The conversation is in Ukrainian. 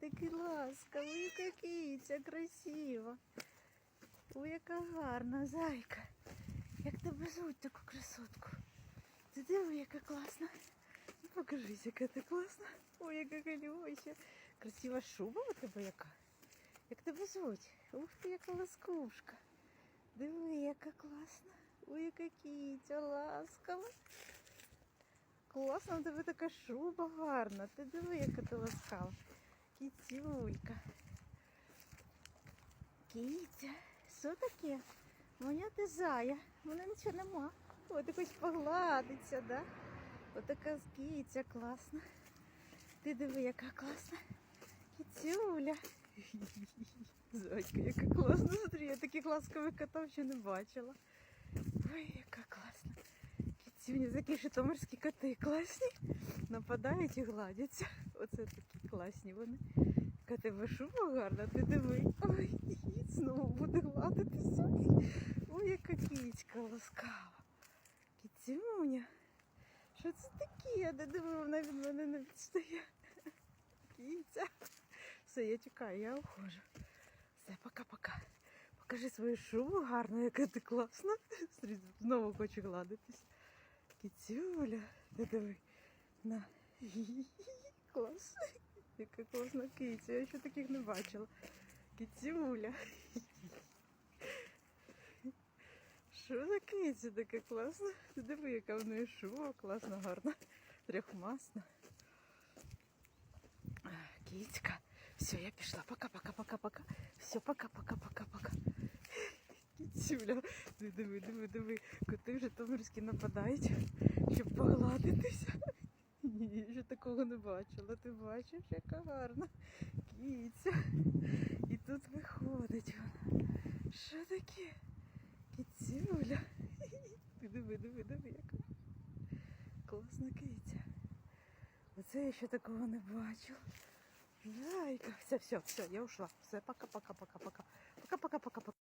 такий ласкавий, яка киця красива. Ой, яка гарна зайка. Як тебе звуть таку красотку? Ти диви, яка класна. Ну, Покажись, яка ти класна. Ой, яка калюся. Красива шуба у тебе яка. Як тебе звуть? Ух ти, яка ласкушка. Диви, яка класна. Ой, яка кітя, ласкава. Класна у тебе така шуба гарна. Ти диви, яка ти ласкава. Кітюлька. Кітя. Що таке? Моя ти зая. Мене нічого нема. О, ти хочеш погладитися, да? Отака кітя класна. Ти диви, яка класна. Кітюля. Зайка, яка класна. Смотри, я таких ласкових котів ще не бачила. Ой, яка класна. Кітюня, такі житомирські коти класні. Нападають і гладяться. Оце такі класні вони. Яка тебе шуба гарна, ти диви. Ой, знову буде гладитися. Ой, яка кічка ласкава. Кітюня. Що це таке? Де диви, вона від мене не відстає. Кіця. Все, я чекаю, я ухожу. Все, пока-пока. Покажи свою шубу гарну, яка ти класна. Знову хочу гладитись. Кіцюля, ти диви. На. Клас. Яка класна киця. Я ще таких не бачила. Кіцюля. Що за киця така класна? Ти диви, яка в неї шуба, класна, гарна, трьохмасна. Кицька. Все, я пішла. Пока-пока-пока-пока. Все, пока-пока-пока-пока. Кіцюля. Диви, диви, диви. Коти житомирські нападають, щоб погладитися. Ще такого не бачила. Ти бачиш, яка гарна кіця. І тут виходить вона. Що таке? Кіцюля. Ти диви, диви, диви, яка класна киця. Оце я ще такого не бачила. Зайка. Все, все, все, я ушла. Все, пока-пока-пока-пока. Пока-пока-пока-пока.